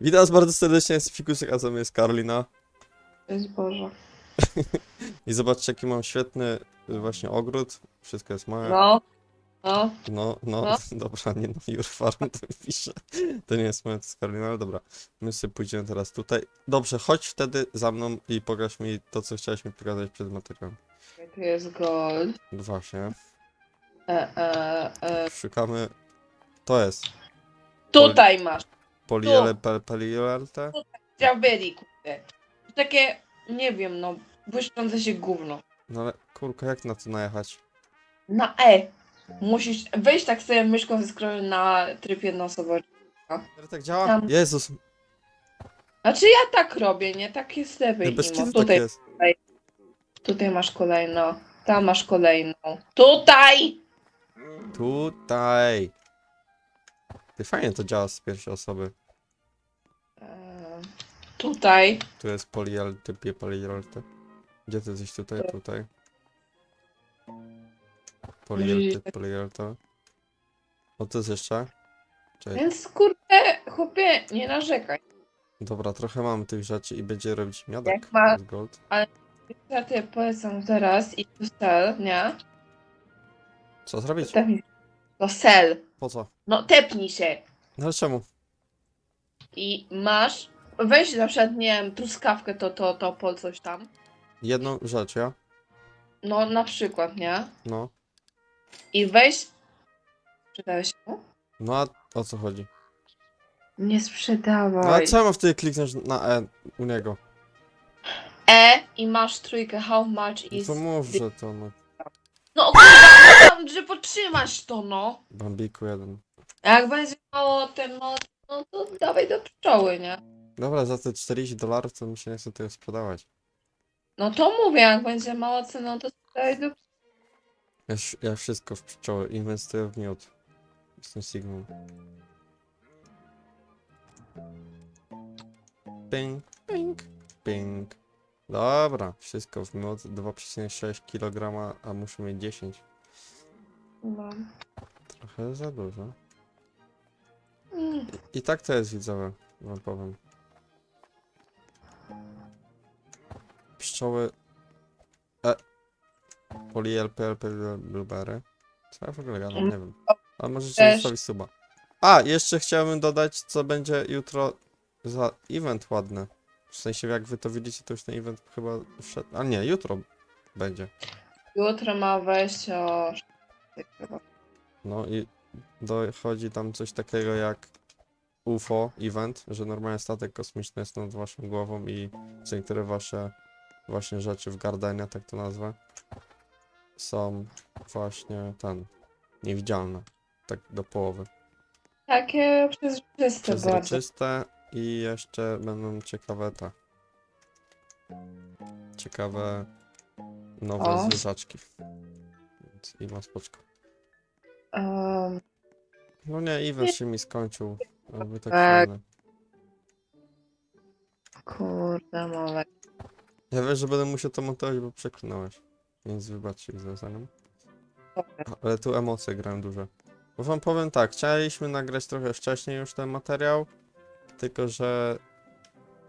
Witam was bardzo serdecznie, jest Fikusek, a ze mną jest Karolina. Cześć Boże. I zobaczcie, jaki mam świetny y, właśnie ogród. Wszystko jest małe. No, no, No, no, No. dobra, nie no, Your Farm to pisze. To nie jest moje, to jest Karolina, ale dobra. My sobie pójdziemy teraz tutaj. Dobrze, chodź wtedy za mną i pokaż mi to, co chciałeś mi pokazać przed materiałem. tu jest gold. No Właśnie, E, e, e. szukamy... To jest Tutaj masz. Poliele, polielerte. Strawberry, kurde. Takie, nie wiem, no, błyszczące się gówno. No ale kurka, jak na to najechać? Na E. Musisz wejść tak sobie myszką ze scrollu na tryb jednoosobowy. Ale tak działa? Tam. Jezus, Znaczy ja tak robię, nie? Tak jest lepiej. bez Imo. kitu tak Tutaj, jest. tutaj masz kolejną. Tam masz kolejną. Tutaj! Tutaj. Ty fajnie to działa z pierwszej osoby. Tutaj. Tu jest polialtypie, polialtyp. Gdzie ty jesteś tutaj? Tak. Tutaj. Polialtyp, tak. polialtyp. O, to jest jeszcze? Więc kurde, chłopie, nie narzekaj. Dobra, trochę mamy tych rzeczy i będzie robić miodek. Jak ma- z Gold. Ja te polecam teraz i do sel, nie? Co zrobić? Tepnij- sel. Po co? No tepnij się. No czemu? I masz, weź na przykład, nie wiem, truskawkę, to, to, to, pol coś tam. Jedną rzecz, ja? No na przykład, nie? No. I weź... Sprzedałeś mu? No a o co chodzi? Nie No a sprzedawaj. mam wtedy kliknąć na E u niego? E i masz trójkę, how much No is... to mów, że to no. No kurwa, no tam, że potrzymasz to, no. Bambiku jeden. Jak będzie mało ten moc, no to dawaj do pszczoły, nie? Dobra, za te 40 dolarów to mi się nie chce tego sprzedawać. No to mówię, jak będzie mało ceną, to dawaj do Ja, ś- ja wszystko w pszczoły inwestuję w miód. Jestem Sigmą. Ping, ping, ping. Dobra, wszystko w miód. 2,6 kg, a muszę mieć 10. No. Trochę za dużo. I, tak to jest widzowe, wam powiem. Pszczoły... E... Polielpl, blueberry. Co ja w ogóle gadam, nie wiem. Ale możecie zostawić suba. A, jeszcze chciałbym dodać, co będzie jutro za event ładny. W sensie, jak wy to widzicie, to już ten event chyba wszedł. A nie, jutro będzie. Jutro ma wejść o... chyba. No i dochodzi tam coś takiego jak UFO event, że normalnie statek kosmiczny jest nad waszą głową i co niektóre wasze właśnie rzeczy w Gardenia, tak to nazwę, są właśnie ten, niewidzialne, tak do połowy. Takie przezroczyste. Przezroczyste i jeszcze będą ciekawe te, ciekawe nowe O. zwierzaczki. Więc i ma spoczko. Um, No nie, event się mi skończył. Jakby tak Tak. kurde mole. Ja wiesz, że będę musiał to montować, bo przeklnąłeś. Więc wybaczcie za zanim. Ale tu emocje grałem duże. Bo wam powiem tak, chcieliśmy nagrać trochę wcześniej już ten materiał, tylko że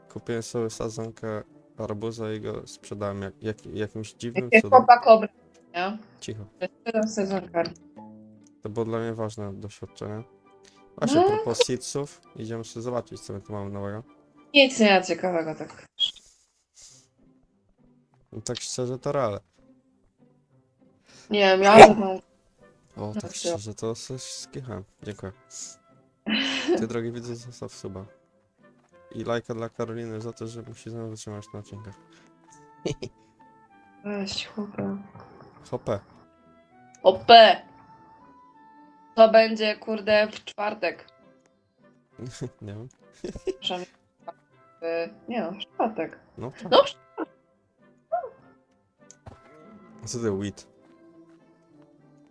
kupiłem sobie sadzonkę arbuza i go sprzedałem jak, jak, jakimś dziwnym Jakie cudem. chłopak obra, nie? Cicho. Sezon kart. To było dla mnie ważne doświadczenie. Właśnie No. propos seedsów, idziemy sobie zobaczyć, co my tu mamy nowego. Nic nie ma ciekawego tak. No tak szczerze to reale. Nie wiem, ja mam... O, tak Dobrze. szczerze, to coś skichałem. Dziękuję. Ty, drogi widzu, zostaw suba. I lajka dla Karoliny za to, że musi ze mną wytrzymać na odcinkach. Weź chłopak. Hopę. OP! To będzie, kurde, w czwartek. Nie wiem. W- Nie no, w czwartek. No tak. No, A co ty, weed?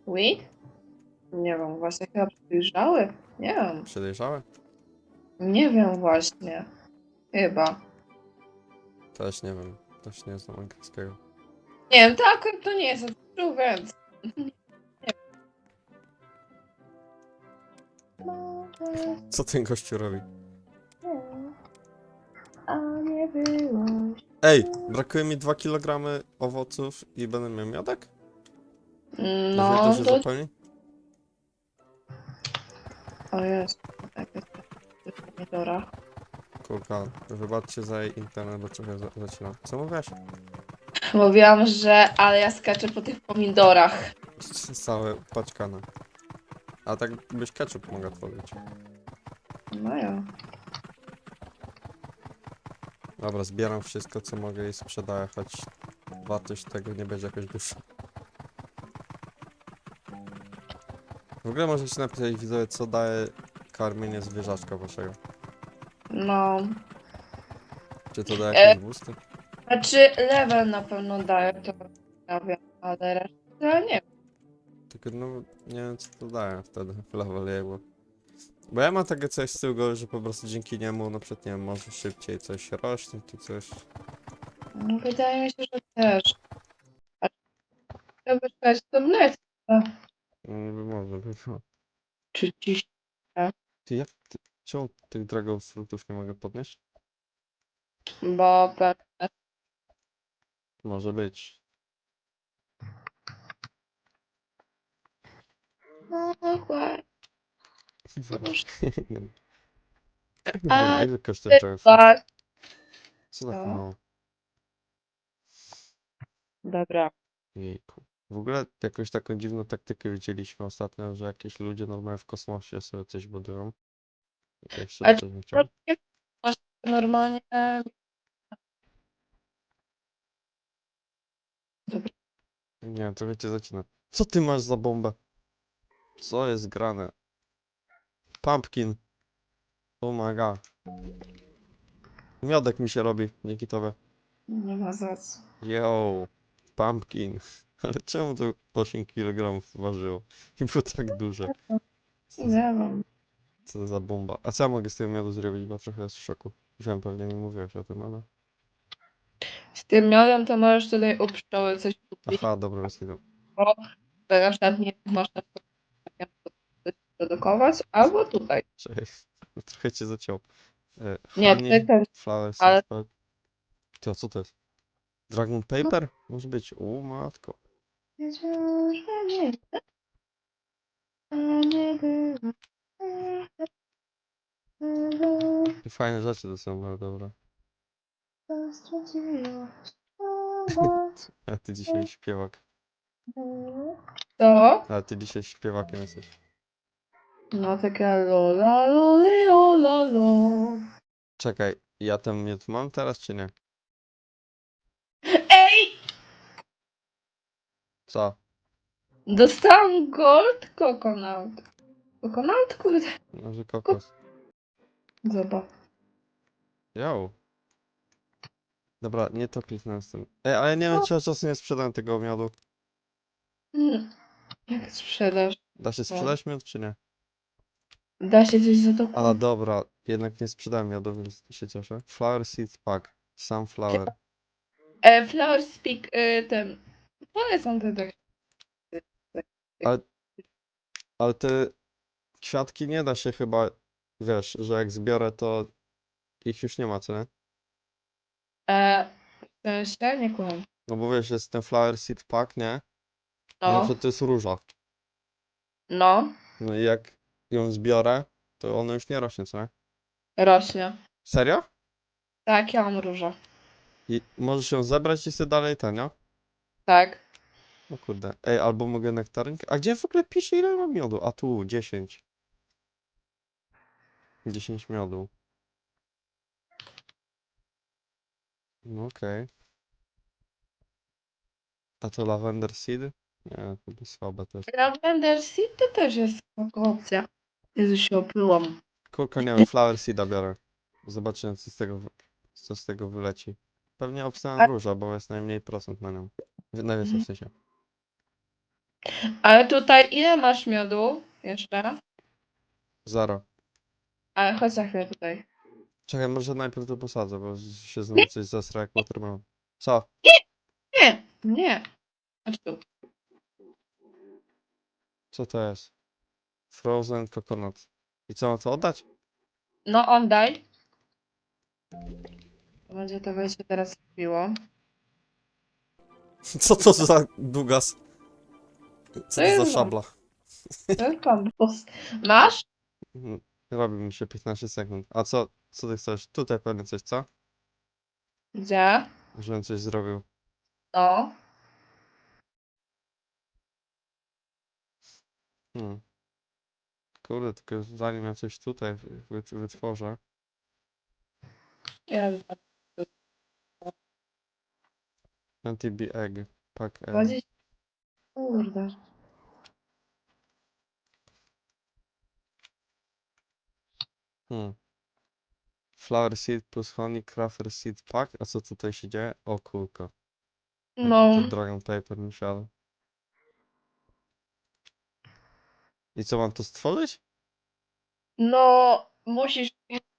Weed? Nie wiem, właśnie chyba przyjrzały. Nie wiem. Przedejrzałe? Nie wiem właśnie. Chyba. Też nie wiem. Też nie znam angielskiego. Nie wiem, akurat to nie jest odczuł, więc... Co ten gościu robi? No, byłaś. Ej, brakuje mi 2 kg owoców i będę miał miodek? No, Jeżeli to się to... zapełni? O jest. Tak, jest. W pomidorach. Kurka, wybaczcie za jej internet, bo trochę za- zaczynam. Co mówiłaś? Mówiłam, że ale ja skaczę po tych pomidorach. Całe paczkane. A tak byś ketchup mogła tworzyć. No ja. Dobra, zbieram wszystko co mogę i sprzedaję, choć wartość tego nie będzie jakoś dłuższa. W ogóle możecie napisać widzowie, co daje karmienie zwierzaczka waszego. No. Czy to daje E. jakieś boosty? Znaczy level na pewno daje, to ja wiem, ale resztę no, nie wiem co to daje wtedy jego. Bo ja mam takie coś z tyłu, że po prostu dzięki niemu, na przykład nie wiem, może szybciej coś rośnie, czy coś. No, wydaje mi się, że też. Trzeba szukać to mleczka. No, by może by było. Czy dziś? Ty jak ty, czemu tych dragon fruitów nie mogę podnieść? Bo pewnie. Może być. No dokładnie. A, ile dragon fruit? Dwa. Co tak mało? Dobra. Jejku. W ogóle jakąś taką dziwną taktykę widzieliśmy ostatnio, że jakieś ludzie normalnie w kosmosie sobie coś budują. Jeszcze Ale coś nie chciałem. Masz normalnie. Nie, trochę cię zacina. Co ty masz za bombę? Co jest grane? Pumpkin. Oh my god. Miodek mi się robi, dzięki tobie. Nie ma za co. Yo, pumpkin. Ale czemu to 8 kg ważyło? I było tak duże. Nie wiem. Co za bomba. A co ja mogę z tego miodu zrobić? Bo trochę jest w szoku. Wiem, pewnie mi mówiłeś o tym, ale... Z tym miodem to możesz tutaj u pszczoły coś kupić. Aha, dobra, idą. Bo na przykład nie coś produkować, albo tutaj. Czekaj, trochę cię zaciął. E, Nie, honey, tutaj też. Flower ale- a co to jest? Dragon paper? Może być. O matko. Fajne rzeczy to są, ale dobra. A ty dzisiaj śpiewak. To? A ty dzisiaj śpiewakiem jesteś. No takie lola loli lola lo. Czekaj, ja ten miód mam teraz czy nie? Ej! Co? Dostałam gold coconut. Coconut? Kurde. Może kokos. Zobacz. Yo. Dobra, nie to kliknąłem z tym. Ej, ale nie wiem, czy ja czasem nie sprzedam tego miodu. Mm. Jak sprzedaż? Da się sprzedać miód, czy nie? Da się coś za to A kupić? dobra, jednak nie sprzedałem miodu, więc się cieszę. Flower seed pack. Sunflower. E, flower speak, y, ten. Polecam te tak. Ale te kwiatki nie da się chyba, wiesz, że jak zbiorę, to ich już nie ma, co nie? E, w sensie? Nie kłam. No bo wiesz, jest ten flower seed pack, nie? No, przykład to jest róża. no, No i jak ją zbiorę, to ona już nie rośnie, co nie? rośnie. Serio? Tak, ja mam róża. I możesz ją zebrać i sobie dalej ten? Tak. No kurde. Ej, albo mogę nektarynkę. A gdzie w ogóle pisze ile mam miodu? A tu, 10. 10 miodu. No okej. A to lavender seed? Nie, to by słabe też. Lavender seed to też jest spoko opcja. Jezu, się opyłam. Kurka, nie wiem, flower seeda biorę. Zobaczymy, co z tego, wy- co z tego wyleci. Pewnie obstawiam A- róża, bo jest najmniej procent na nią. Najwięcej w sensie. Ale tutaj ile masz miodu? Jeszcze? Zero. Ale chodź za chwilę tutaj. Czekaj, może najpierw to posadzę, bo się znowu coś zasra jak watermelon. Co? Nie, nie. Chodź tu. Co to jest? Frozen coconut. I co to oddać? No, oddaj. Będzie to wejście teraz robiło. Co to za długas? Co to za jest szabla? To jest bambus. Masz? Mhm. Robi mi się 15 sekund. A co, co ty chcesz? Tutaj pewnie coś, co? Gdzie? Żebym coś zrobił. No. Hmm. Kurde, tylko zanim ja coś tutaj wy- wy- wytworzę. Ja Anti-bee egg. Pack egg. 20. Kurde. Hmm. Flower seed plus honey crafter seed pack. A co tutaj się dzieje? O kurka. No. Dragon paper mi. I co mam to stworzyć? No, musisz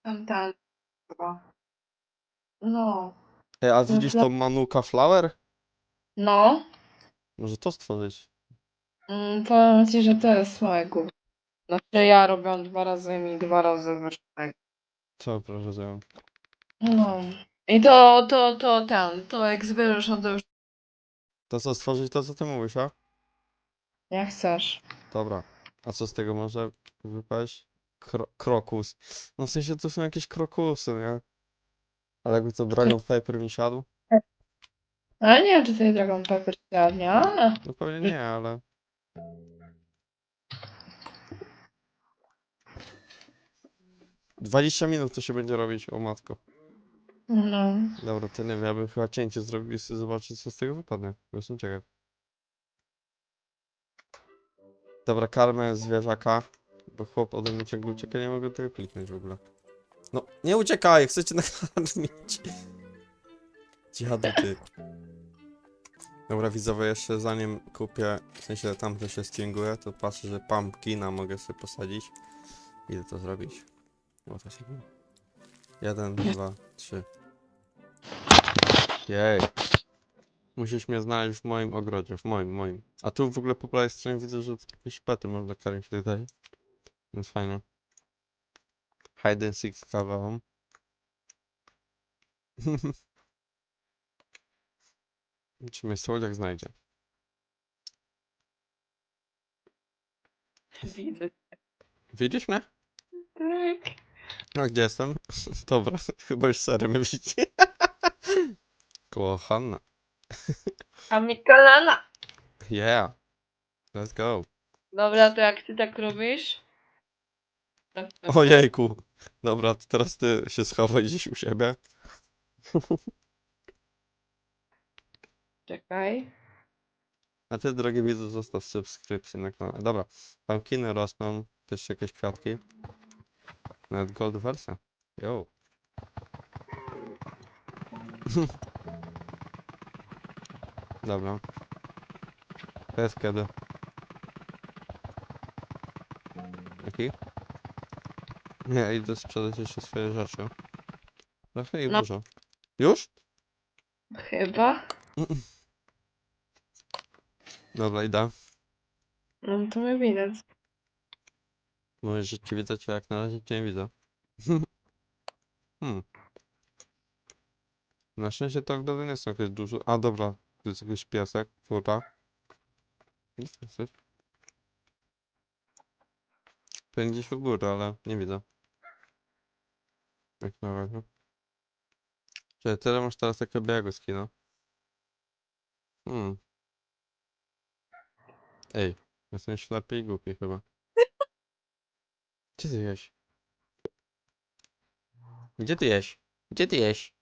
tam tam. chyba. No. Ej, a No widzisz dla- tą manuka flower? No. Może to stworzyć. Mm, powiem ci, że to jest małe gówno. Znaczy ja robię dwa razy mi dwa razy wyszło. Co proszę zrobię? No. I to, to, to ten, to jak zbierzesz, no to już To co stworzyć to co ty mówisz, a? jak chcesz. Dobra. A co z tego może wypaść? Kro krokus. No w sensie to są jakieś krokusy, nie? Ale jakby to Dragon Paper mi siadł? Ale nie wiem, czy tutaj Dragon Pepper zjadnie, ale... No pewnie nie, ale... Dwadzieścia minut to się będzie robić, o matko. No. Dobra, wiem, ja bym chyba cięcie zrobił i sobie zobaczyć co z tego wypadnie. Bo Jestem ciekaw. Dobra, karmę zwierzaka. Bo chłop ode mnie ciągle ucieka, nie mogę tego kliknąć w ogóle. No, nie uciekaj, chcę cię nakarmić. Dziadu ty. Dobra, widzowie, jeszcze zanim kupię, w sensie tamte się stringuje, to patrzę, że pumpkina mogę sobie posadzić. Ile to zrobić? O, to się... Jeden, dwa, trzy. Jej. Musisz mnie znaleźć w moim ogrodzie, w moim, moim. A tu w ogóle po prawej stronie widzę, że jakieś pety można karmić tutaj. Więc fajnie. Hide and seek z kawałą. Czy mnie słodziak znajdzie? Widzę. Widzisz mnie? Tak. No gdzie jestem? Dobra, chyba już sery mnie widzi. Kochana. A mi kolana. Yeah. Let's go. Dobra, to jak ty tak robisz... Tak, tak. Ojejku. Dobra, to teraz ty się schowaj gdzieś u siebie. Czekaj. A ty, drogi widzu, zostaw subskrypcję na kanale. Dobra, pumpkiny rosną, też jakieś kwiatki. Nawet gold wersja. Yo. Dobra. To jest kiedy? Jaki? Nie, idę sprzedać jeszcze swoje rzeczy. Trochę ich No. dużo. Już? Chyba. Dobra, idę. No to mnie widać. Mówisz, że ci widać, a jak na razie cię nie widzę. hmm. Na szczęście to ogrody nie są jakieś dużo. A dobra, to jest jakiś ty jesteś? Pewnie gdzieś u góry, ale nie widzę. Jak na razie. Czyli tyle masz teraz takiego białego skina. Hmm. Ej, jestem ślepy i głupi chyba. Gdzie ty jesz? Gdzie ty jesz? Gdzie ty jesz?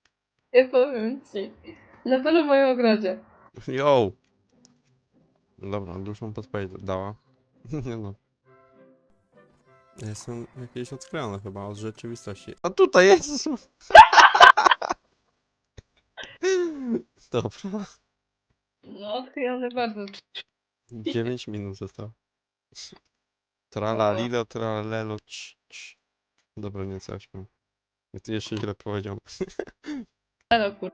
Nie powiem ci. Na pewno w moim ogrodzie. Yo! Dobra, dużą podpowiedź dała. Nie no. Ja Jestem jakiś odklejony chyba od rzeczywistości. A tutaj jest! Dobra. No, odchylony bardzo. 9 minut zostało. Trala lilo, tralelo, cz, cz. Dobra, nie coś mam. Ja tu jeszcze źle powiedział. Ale kur...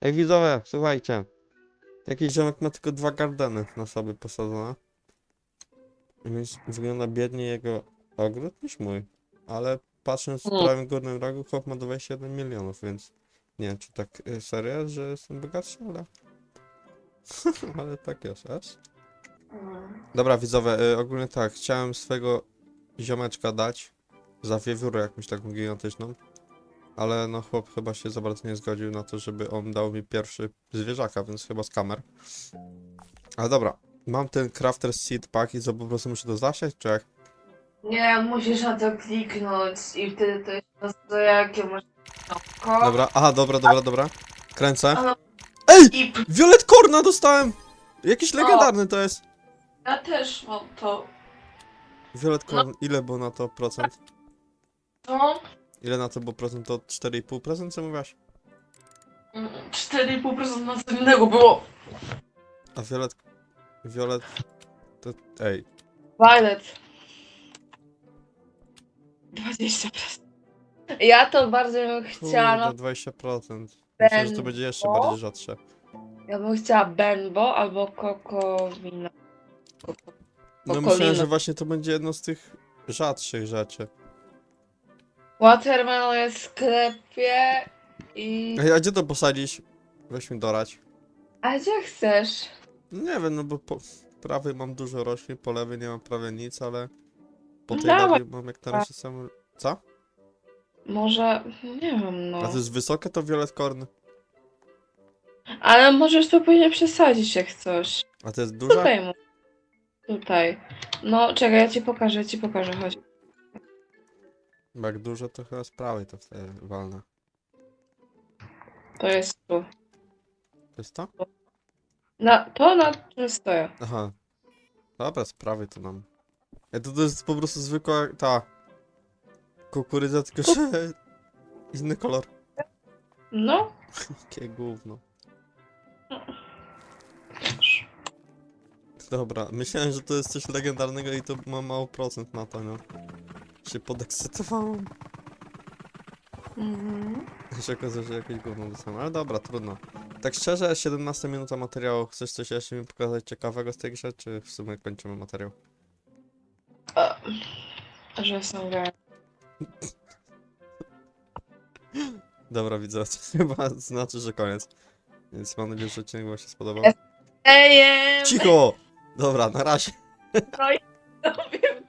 Ej widzowie, słuchajcie. Jakiś ziomek ma tylko dwa gardeny na sobie posadzone. Więc wygląda biedniej jego ogród niż mój. Ale patrząc w prawym górnym rogu, chłop ma 21 milionów, więc Nie wiem, czy tak y, serio, że jestem bogatszy, ale... ale tak jest, jest. Dobra, widzowie, y, ogólnie tak, chciałem swojego ziomeczka dać za wiewiórę jakąś taką gigantyczną, ale no chłop chyba się za bardzo nie zgodził na to, żeby on dał mi pierwszy zwierzaka, więc chyba z kamer. Ale dobra, mam ten Crafter Seed Pack i co, po prostu muszę to zasiać, czy jak? Nie, musisz na to kliknąć i wtedy to jest to jakie masz. Dobra, aha, dobra, dobra, dobra. Kręcę. Ej! I Violet Corna dostałem! Jakiś legendarny to jest. ja też mam to. Violet Corn, ile było na to procent? To Ile na to było procent? To 4,5% co mówiłaś? mm, 4,5% na co innego było. A Violet... Violet... To... Ej, Violet. 20%. Ja to bardzo bym chciała, no, kurde, 20%. Myślę, że to będzie jeszcze Benbo? bardziej rzadsze. ja bym chciała Benbo albo Kokowina. Koko- No myślałem, że właśnie to będzie jedno z tych rzadszych rzeczy. Watermelon jest w sklepie i... Ej, a gdzie to posadzić? Weź mi dorać. A gdzie chcesz? Nie wiem, no bo po prawej mam dużo roślin, po lewej nie mam prawie nic, ale po tej Dawaj. lewej mam jak na razie sam... Co? Może, nie wiem, no. A to jest wysokie to Violet Corn? Ale możesz to później przesadzić jak chcesz. A to jest duże? Tutaj mu. Tutaj. No, czekaj, ja ci pokażę, ja ci pokażę, chodź. Bo jak dużo, to chyba z prawej to wtedy walne. To jest tu. To jest to? Na, to na czym stoję. Aha. Dobra, z prawej to mam. Ja to, to jest po prostu zwykła ta kukurydza, tylko że inny kolor. No. Jakie gówno. Dobra, myślałem, że to jest coś legendarnego i to ma mało procent na to, no. Się podekscytowałem. Mhm. się okazuje, że jakieś gówno dostałem, ale dobra, trudno. Tak szczerze, 17 minuta materiału. Chcesz coś jeszcze mi pokazać ciekawego z tej grze, czy w sumie kończymy materiał? A, że są grę. Dobra, widzę, to chyba znaczy, że koniec. Więc mam nadzieję, że odcinek wam się spodobał. Ejem! Cicho! Dobra, na razie. Tobie